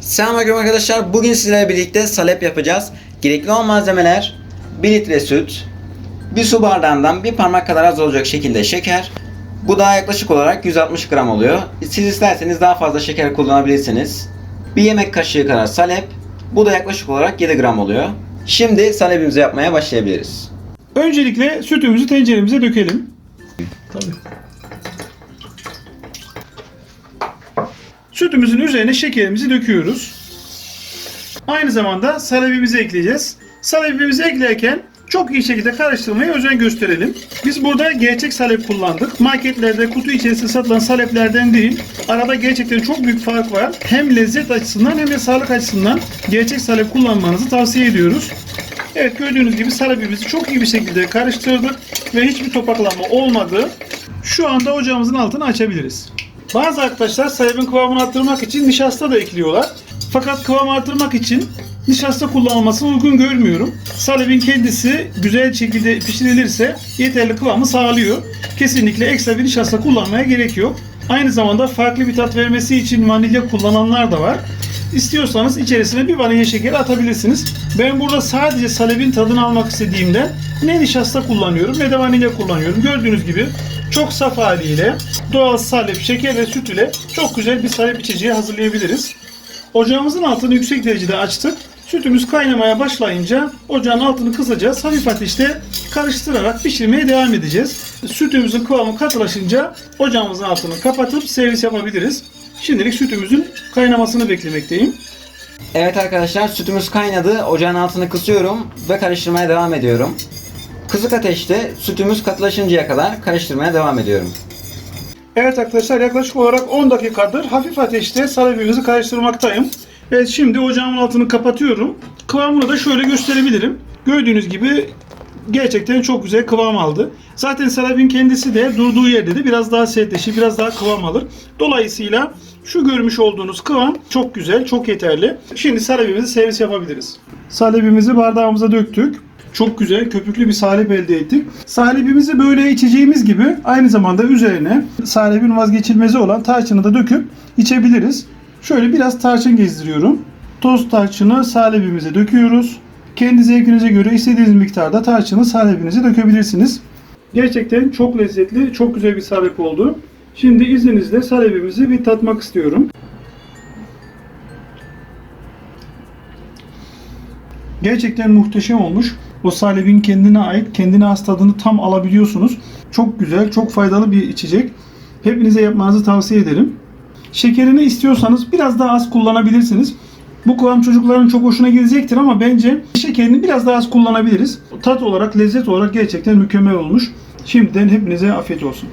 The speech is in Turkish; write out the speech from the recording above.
Selamünaleyküm arkadaşlar. Bugün sizlerle birlikte salep yapacağız. Gerekli olan malzemeler 1 litre süt, bir su bardağından bir parmak kadar az olacak şekilde şeker. Bu da yaklaşık olarak 160 gram oluyor. Siz isterseniz daha fazla şeker kullanabilirsiniz. Bir yemek kaşığı kadar salep. Bu da yaklaşık olarak 7 gram oluyor. Şimdi salepimizi yapmaya başlayabiliriz. Öncelikle sütümüzü tenceremize dökelim. Tabii. Sütümüzün üzerine şekerimizi döküyoruz. Aynı zamanda salebimizi ekleyeceğiz. Salebimizi eklerken çok iyi şekilde karıştırmaya özen gösterelim. Biz burada gerçek salep kullandık. Marketlerde kutu içerisinde satılan saleplerden değil. Arada gerçekten çok büyük fark var. Hem lezzet açısından hem de sağlık açısından gerçek salep kullanmanızı tavsiye ediyoruz. Evet gördüğünüz gibi salepimizi çok iyi bir şekilde karıştırdık ve hiçbir topaklanma olmadı. Şu anda ocağımızın altını açabiliriz. Bazı arkadaşlar salepin kıvamını arttırmak için nişasta da ekliyorlar. Fakat kıvamı arttırmak için nişasta kullanılmasını uygun görmüyorum. Salepin kendisi güzel şekilde pişirilirse yeterli kıvamı sağlıyor. Kesinlikle ekstra bir nişasta kullanmaya gerek yok. Aynı zamanda farklı bir tat vermesi için vanilya kullananlar da var. İstiyorsanız içerisine bir vanilya şekeri atabilirsiniz. Ben burada sadece salepin tadını almak istediğimden ne nişasta kullanıyorum ne de vanilya kullanıyorum. Gördüğünüz gibi çok saf haliyle doğal salep, şeker ve süt ile çok güzel bir salep içeceği hazırlayabiliriz. Ocağımızın altını yüksek derecede açtık. Sütümüz kaynamaya başlayınca ocağın altını kısacağız. Hafif ateşte karıştırarak pişirmeye devam edeceğiz. Sütümüzün kıvamı katılaşınca ocağımızın altını kapatıp servis yapabiliriz. Şimdilik sütümüzün kaynamasını beklemekteyim. Evet arkadaşlar sütümüz kaynadı. Ocağın altını kısıyorum ve karıştırmaya devam ediyorum. Kısık ateşte sütümüz katılaşıncaya kadar karıştırmaya devam ediyorum. Evet arkadaşlar yaklaşık olarak 10 dakikadır hafif ateşte salepimizi karıştırmaktayım. Evet şimdi ocağımın altını kapatıyorum. Kıvamını da şöyle gösterebilirim. Gördüğünüz gibi gerçekten çok güzel kıvam aldı. Zaten salepin kendisi de durduğu yerde de biraz daha sertleşir, biraz daha kıvam alır. Dolayısıyla şu görmüş olduğunuz kıvam çok güzel, çok yeterli. Şimdi salepimizi servis yapabiliriz. Salepimizi bardağımıza döktük. Çok güzel köpüklü bir salep elde ettik. Salepimizi böyle içeceğimiz gibi aynı zamanda üzerine salepin vazgeçilmezi olan tarçını da döküp içebiliriz. Şöyle biraz tarçın gezdiriyorum. Toz tarçını salepimize döküyoruz. Kendi zevkinize göre istediğiniz miktarda tarçını salepinize dökebilirsiniz. Gerçekten çok lezzetli, çok güzel bir salep oldu. Şimdi izninizle salepimizi bir tatmak istiyorum. Gerçekten muhteşem olmuş. O salepin kendine ait, kendine has tadını tam alabiliyorsunuz. Çok güzel, çok faydalı bir içecek. Hepinize yapmanızı tavsiye ederim. Şekerini istiyorsanız biraz daha az kullanabilirsiniz. Bu kıvam çocukların çok hoşuna gidecektir ama bence şekerini biraz daha az kullanabiliriz. Tat olarak, lezzet olarak gerçekten mükemmel olmuş. Şimdiden hepinize afiyet olsun.